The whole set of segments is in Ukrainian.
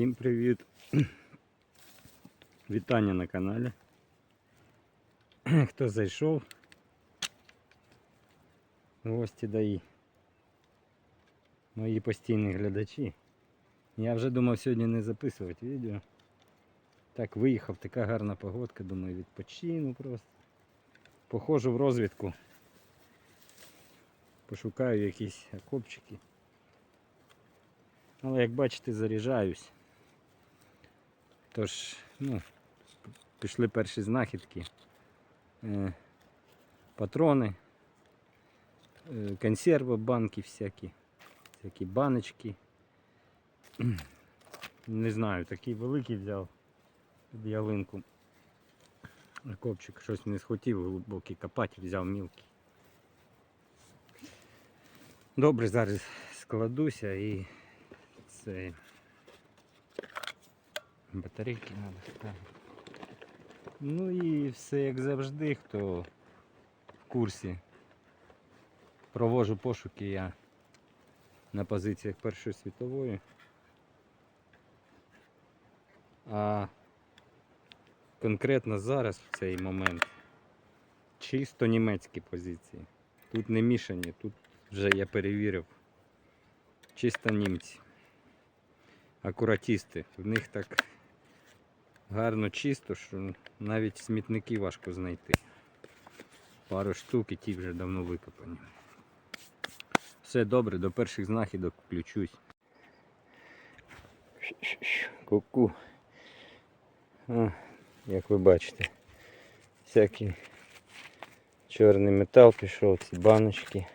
Всім привіт! Вітання на каналі. Хто зайшов? Гості даї. Мої постійні глядачі. Я вже думав сьогодні не записувати відео. Так виїхав, така гарна погодка, думаю, відпочину просто. Походжу в розвідку. Пошукаю якісь окопчики. Але як бачите, заряджаюсь. Тож, ну, пішли перші знахідки. Е, патрони, е, консерви, банки всякі, всякі баночки. Не знаю, такий великий взяв під ялинку. Копчик щось не схотів глибокий копати, взяв мілкий. Добре, зараз складуся і це батарейки треба. Ну і все як завжди, хто в курсі. Провожу пошуки я на позиціях Першої світової. А конкретно зараз в цей момент чисто німецькі позиції. Тут не мішані, тут вже я перевірив. Чисто німці. Акуратісти. В них так гарно чисто, що навіть смітники важко знайти. Пару штук і ті вже давно викопані. Все добре, до перших знахідок включусь. Ку-ку. Як ви бачите, всякий чорний метал пішов, ці баночки.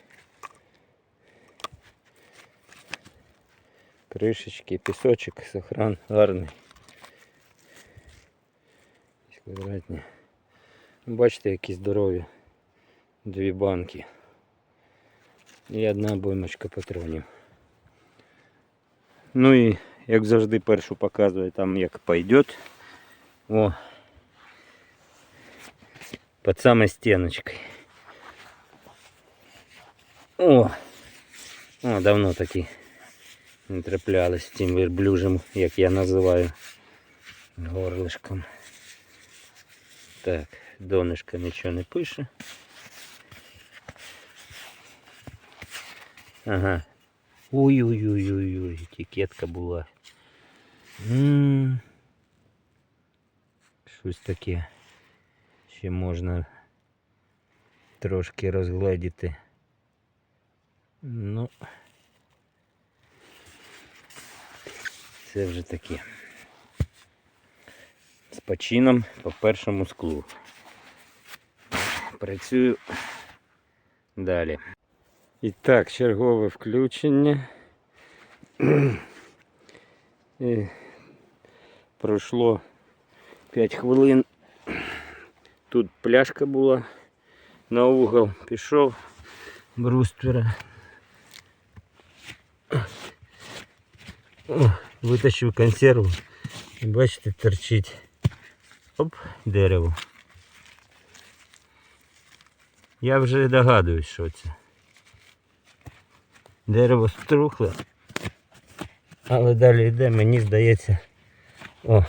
кришечки, пісочок, сохран гарний. Ось Квадратні. Бачите, які здорові. Дві банки. І одна обоймочка патронів. Ну і як завжди першу показує там як пойдет. О. Под самой стеночкой. О! О, давно такий не траплялись цим верблюжим, як я називаю горлишком. Так, донышко нічого не пише. Ага. Ой-ой-ой-ой-ой, етикетка була. М, Щось таке. Ще можна трошки розгледіти. Ну. Це вже таке. З почином по першому склу. Працюю далі. І так, чергове включення. І пройшло 5 хвилин. Тут пляшка була на угол, пішов бруствера. Витащив консерву. Бачите, торчить. Оп, дерево. Я вже догадуюсь, що це. Дерево струхле. Але далі йде, мені здається. О.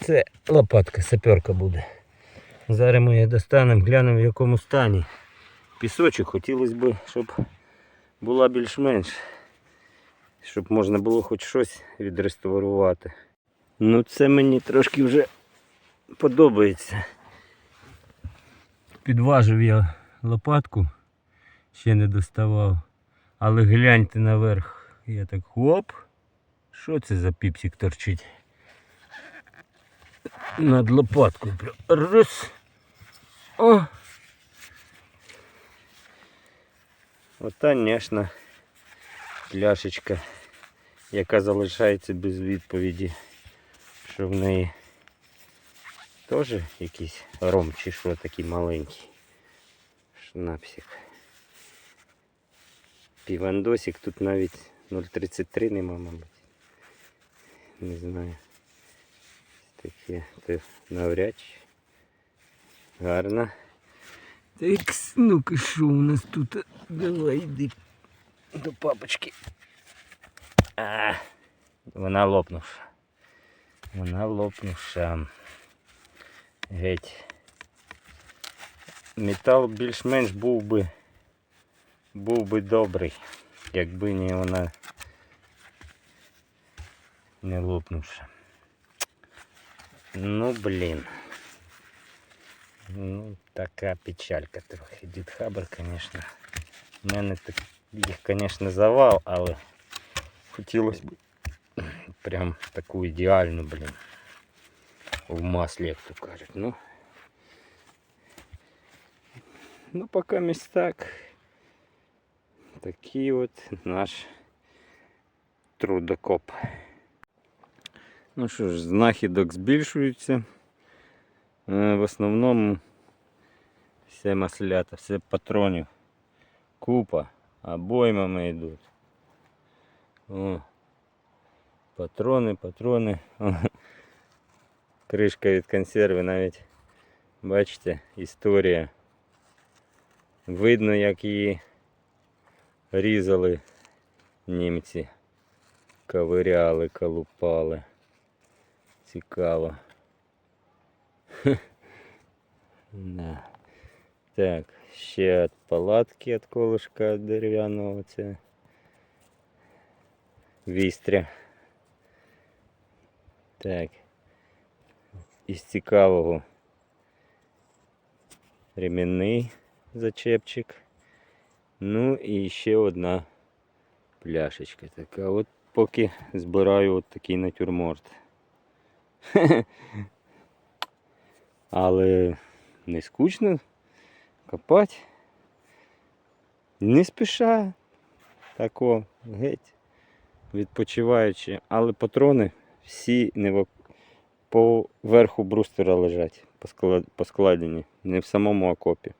Це лопатка, саперка буде. Зараз ми її достанемо, глянемо в якому стані. Пісочок хотілося б, щоб була більш-менш щоб можна було хоч щось відреставрувати. Ну це мені трошки вже подобається. Підважив я лопатку, ще не доставав. Але гляньте наверх. Я так хоп. Що це за піпсик торчить? Над лопаткою. прям Раз. О! От, конечно, пляшечка, яка залишається без відповіді, що в неї теж якийсь ром чи що такий маленький. Шнапсик. Півандосик тут навіть 0,33 нема, мабуть. Не знаю. Таке то навряд чи. Гарно. Так, ну-ка, що у нас тут? Давай йди до папочки. А, Вона лопнувша. Вона лопнувша. Геть. Метал більш-менш був би був би добрий, якби не вона не лопнувша. Ну блін. Ну, така печалька трохи. Дід Хабр, звісно. У мене так, їх, звісно, завал, але хотілося б прям таку ідеальну, блін. В маслі, як то кажуть. Ну, ну поки місць так. Такий от наш трудокоп. Ну що ж, знахідок збільшуються. Е, В основному все маслята, все патронів. Купа, обоймами йдуть. О, патрони, патрони. Кришка від консерви навіть. Бачите, історія. Видно, як її різали німці. Ковиряли, колупали. Цікаво. Да. Так, ще від палатки від колышка дерев'яного це вістря. Так. Із цікавого ремінний зачепчик. Ну і ще одна пляшечка така. От поки збираю от такий натюрморт. Але не скучно копати. Не спіша. Тако, геть. Відпочиваючи. Але патрони всі не по верху брустера лежать, посклад... поскладені, не в самому окопі.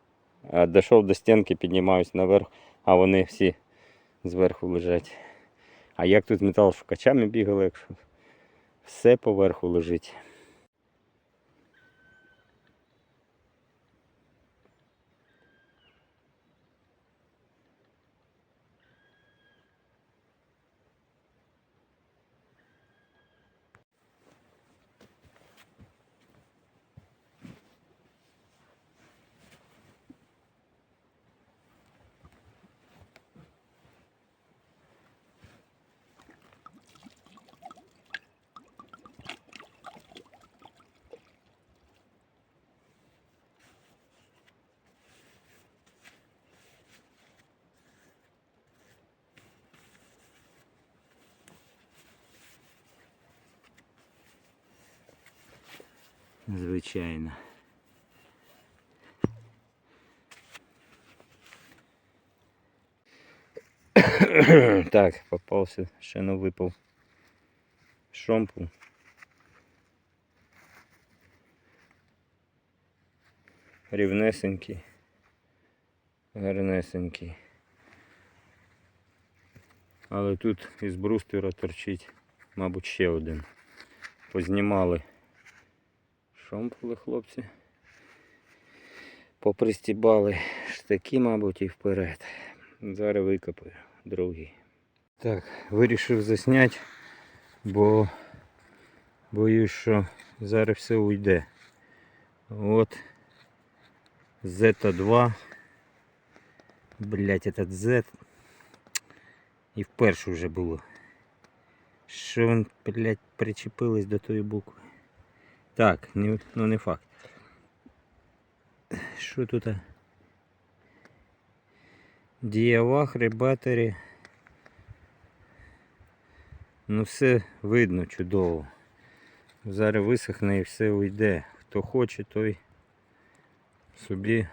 А дійшов до стінки, піднімаюсь наверх, а вони всі зверху лежать. А як тут металошукачами бігали, якщо все поверху лежить. Звичайно. так, попався, ще не випав шомпу. Рівнесенький, гарнесенький. Але тут із бруствера торчить, мабуть, ще один. Познімали шомпули хлопці. Попристібали штаки, мабуть, і вперед. Зараз викопаю другий. Так, вирішив засняти, бо боюсь, що зараз все уйде. От Z2. Блять, этот Z. І вперше вже було. Що він, блять, причепились до тої букви. Так, ну не факт. Що тут? Діявахри, батарі. Ну все видно чудово. Зараз висохне і все уйде. Хто хоче, той собі.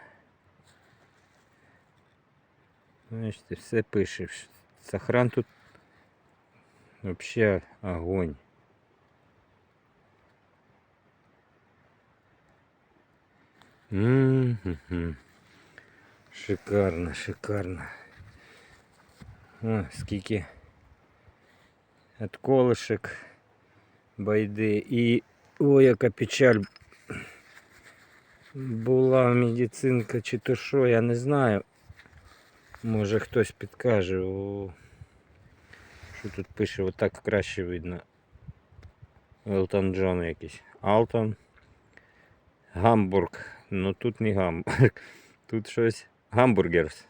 Бачите, все пише. Сохран тут вообще огонь. Шикарно, шикарно. О, скільки от колышек байди. І о, яка печаль була медицинка чи то що, я не знаю. Може хтось підкаже. О. Що тут пише, отак краще видно. Елтон Джон якийсь. Алтон. Гамбург. Ну тут не Гамбург. Тут щось. Гамбургерс.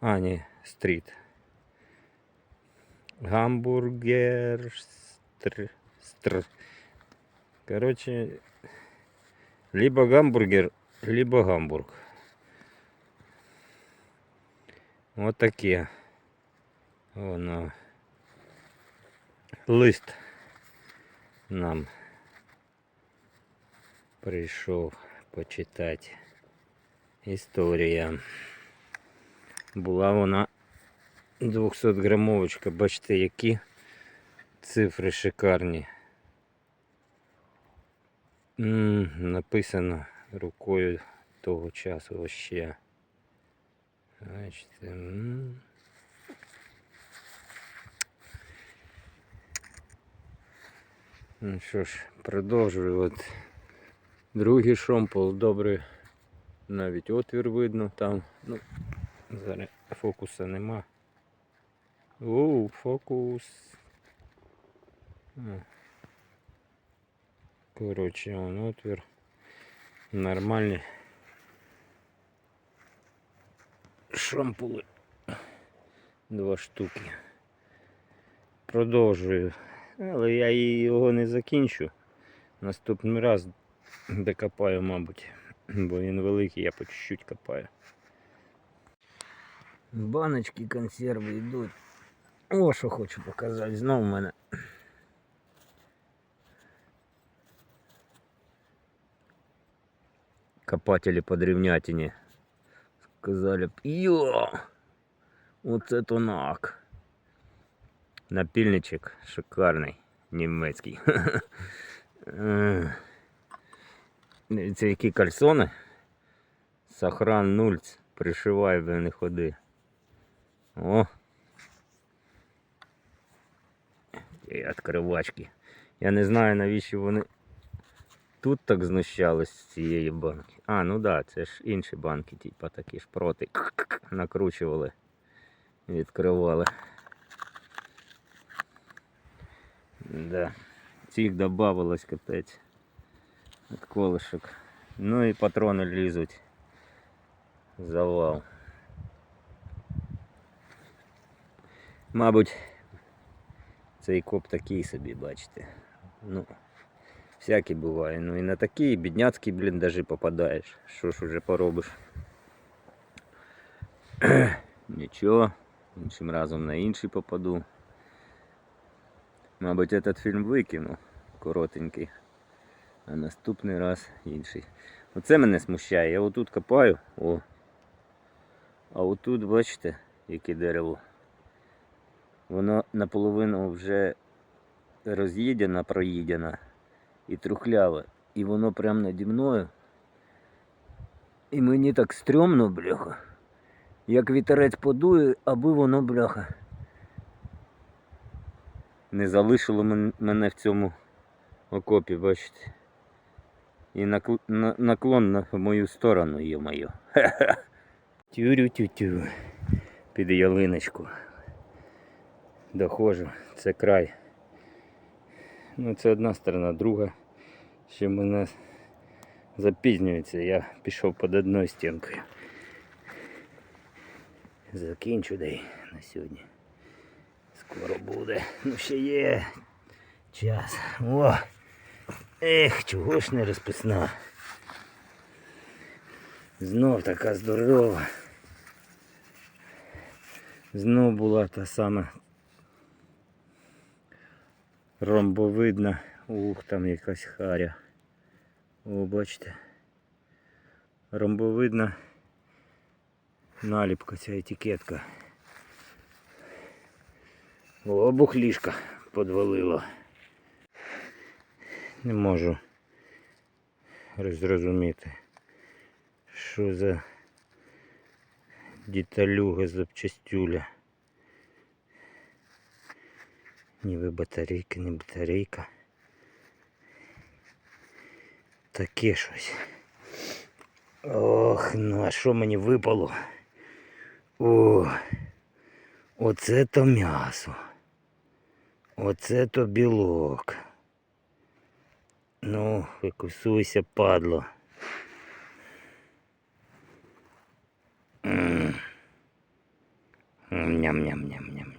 А, ні, стріт. Гамбургер. Стр. Стр. Короче, либо гамбургер, либо гамбург. Вот таке. Воно. Лист нам прийшов почитати. Історія. Була вона 200 грамовочка. Бачите, які цифри шикарні. М, написано рукою того часу вообще. Бачите. м. Ну що ж, продовжую. От другий шомпол, добре, навіть отвір видно там. Ну, зараз фокуса нема. Оу, фокус. Коротше, он отвір. Нормальний. Шампули. Два штуки. Продовжую. Але я його не закінчу. Наступний раз докопаю, мабуть. Бо він великий, я по чуть-чуть копаю. Баночки консерви йдуть. О, що хочу показати. Знову в мене. Копатели по древнятине сказали б, йо, вот это нак. Напильничек шикарний, німецький. Це які кальсони. Сохран нульц. Пришивай, бо не ходи. О. І відкривачки. Я не знаю навіщо вони тут так знущались з цієї банки. А, ну да, це ж інші банки, типа такі ж проти. Накручували. Відкривали. Да. Цих добавилось капець. От колышек. Ну і патрони лізуть. Завал. Мабуть, цей коп такий собі, бачите. Ну, всякий буває. Ну і на такі бідняцькі бліндажі попадаєш. Що ж уже поробиш? Нічого, іншим разом на інший попаду. Мабуть, этот фільм викину коротенький, а наступний раз інший. Оце мене смущає. Я отут копаю, о. А отут, бачите, яке дерево. Воно наполовину вже роз'їдено, проїдено і трухляве. І воно прямо наді мною. І мені так стрьомно, бляха. Як вітерець подує, аби воно, бляха. Не залишило мене в цьому окопі, бачите. І накл- на- наклон на мою сторону, йо-моє. Тюрю-тю-тю. Під ялиночку. Доходжу, це край. Ну, це одна сторона, друга. Ще мене запізнюється, я пішов під одною стінкою. Закінчу дай на сьогодні. Скоро буде. Ну ще є час. О! Ех, чого ж не розписна. Знов така здорова. Знов була та сама ромбовидна. Ух, там якась харя. О, бачите. Ромбовидна наліпка, ця етикетка. О, бухлішка подвалило. Не можу зрозуміти, що за діталюга запчастюля. Ніби батарейка, не батарейка. Таке щось. Ох, ну а що мені випало? О, оце то м'ясо. Оце то білок. Ну, викусуйся, падло. Ням-ням-ням-ням-ням.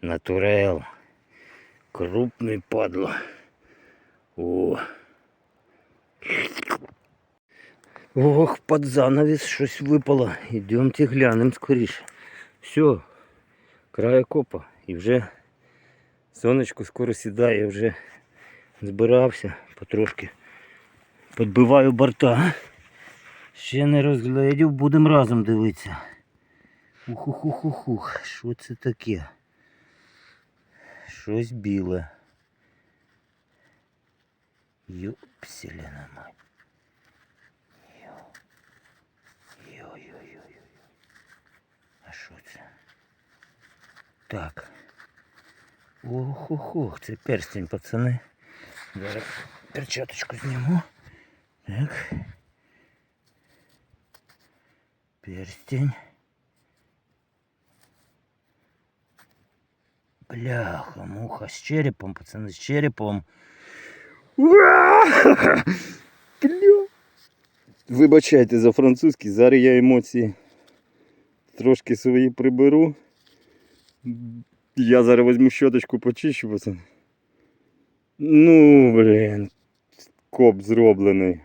Натурел. Крупний падло. О. Ох, під занавіс щось випало. Ідемте глянемо скоріше. Все, край копа. І вже сонечко скоро сідає, вже збирався потрошки. Підбиваю борта. Ще не розглядів, будемо разом дивитися. Ух-ух-ух-ух, що це таке? Щось біле. Юпселена мать. Йо. Йо-йо-йо-йо. А що це? Так. Ох-ох-ох, це перстень, пацани. Зараз перчаточку зніму. Так. Перстень. Бляха, муха, з черепом, пацани, з черепом. Ура! Бля. Вибачайте за французький, зараз я емоції трошки свої приберу. Я зараз візьму щоточку почищу, пацан. Ну, блін, Коп зроблений.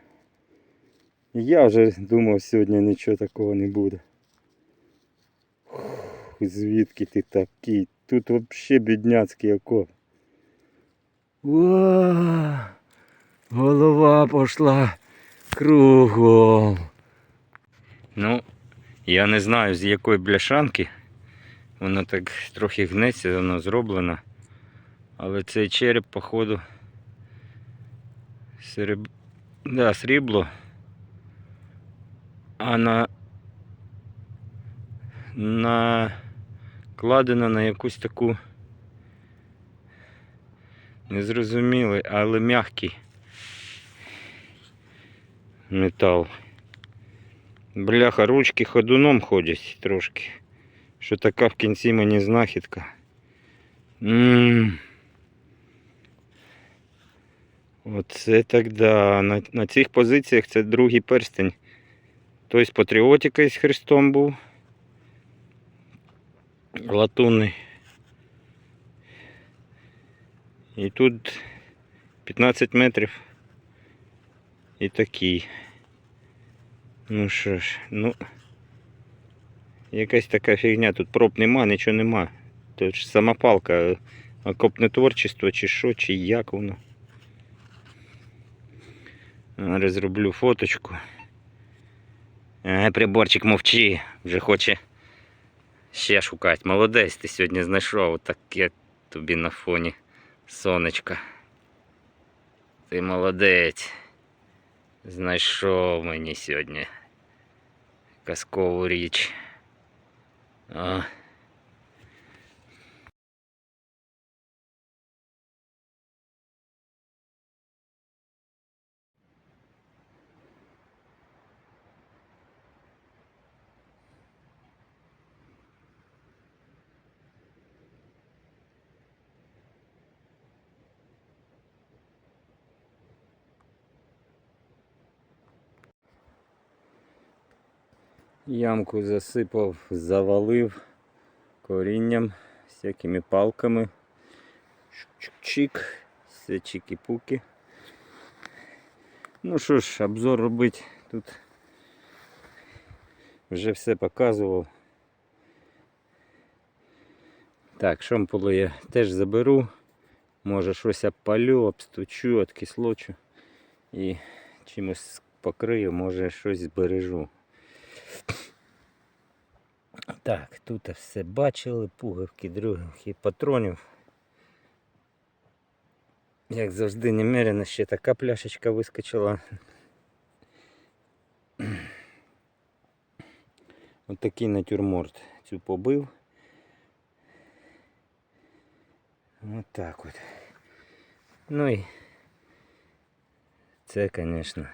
Я вже думав, сьогодні нічого такого не буде. Фух, Звідки ти такий? Тут взагалі бідняцький окоп. О, голова пошла кругом. Ну, я не знаю з якої бляшанки. Воно так трохи гнеться, воно зроблено. Але цей череп, походу, сереб... да, срібло. А на... накладено на якусь таку незрозумілий, але м'який метал. Бляха, ручки ходуном ходять трошки. Що така в кінці мені знахідка. Ммм. Оце так да. На, на цих позиціях це другий перстень. Той з патріотика із Христом був. Латунний. І тут 15 метрів. І такий. Ну що ж, ну. Якась така фігня, тут проб нема, нічого нема. Тут ж самопалка, окопне творчество чи що, чи як воно. Зараз зроблю фоточку. Ага, приборчик мовчи, вже хоче ще шукати. Молодець, ти сьогодні знайшов таке тобі на фоні сонечка. Ти молодець. Знайшов мені сьогодні казкову річ. А. Ямку засипав, завалив корінням, всякими палками. Чик-чик, все чики-пуки. Ну що ж, обзор робити тут вже все показував. Так, шомполи я теж заберу. Може щось обпалю, обстучу, откислочу і чимось покрию, може щось збережу. Так, тут все бачили, пуговки, других патронів. Як завжди немерено, ще така пляшечка вискочила. Ось такий натюрморт цю побив. Ось так от. Ну і це, звісно.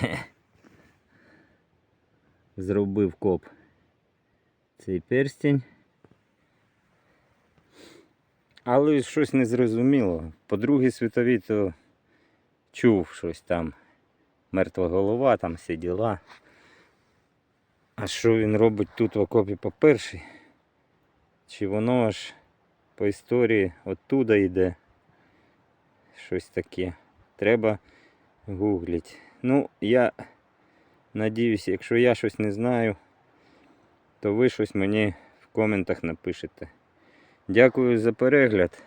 Зробив коп цей перстень Але щось не зрозуміло. По Другій світовій то чув щось там. Мертва голова, там всі діла. А що він робить тут в окопі по першій? Чи воно аж по історії оттуда йде? Щось таке. Треба гуглить. Ну, я надіюся, якщо я щось не знаю, то ви щось мені в коментах напишете. Дякую за перегляд.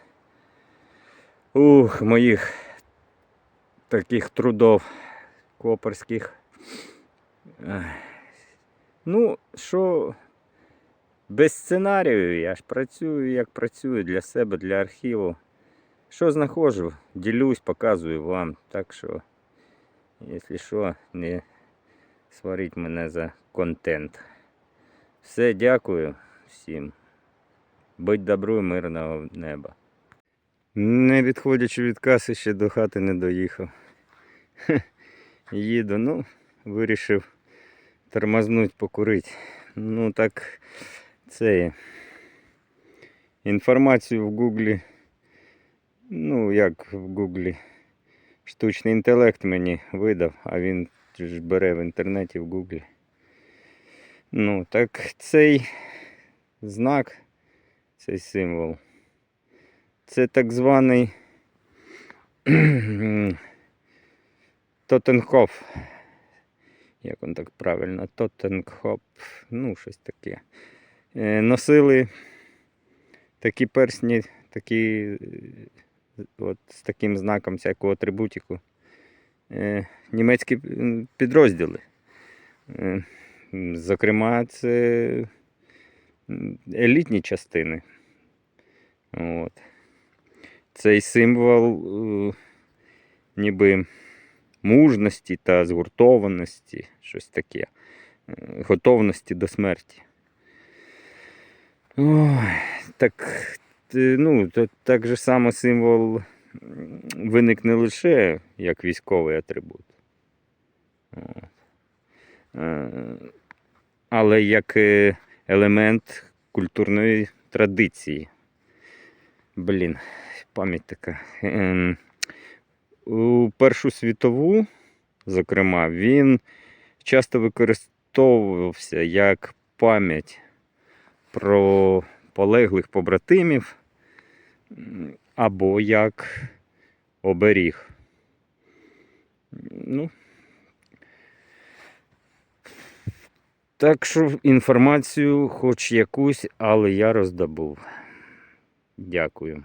Ух, моїх таких трудов копорських. Ну, що, без сценарію я ж працюю, як працюю для себе, для архіву. Що знаходжу, ділюсь, показую вам. Так що, якщо що, не сваріть мене за контент. Все, дякую всім. Будь добру і мирного неба. Не відходячи від каси, ще до хати не доїхав. Хе, Їду, ну, вирішив тормознуть, покурити. Ну так, це. Інформацію в Гуглі. Ну, як в Гуглі. Штучний інтелект мені видав, а він ж бере в інтернеті в Гуглі. Ну, так цей знак, цей символ. Це так званий Тоттенхоф. Як він так правильно? Тоттенхоп, ну, щось таке. Е, Носили такі персні, такі от, з таким знаком всякого атрибутику. Е, Німецькі підрозділи. Е, Зокрема, це елітні частини. От. Цей символ е, ніби мужності та згуртованості, щось таке, готовності до смерті. Ой, так, ну, то, так же само символ виник не лише як військовий атрибут. Е, Але як е, елемент культурної традиції. Блін, пам'ять така. Ем, У Першу світову, зокрема, він часто використовувався як пам'ять про полеглих побратимів або як оберіг. Ну, так що інформацію, хоч якусь, але я роздобув. Дякую.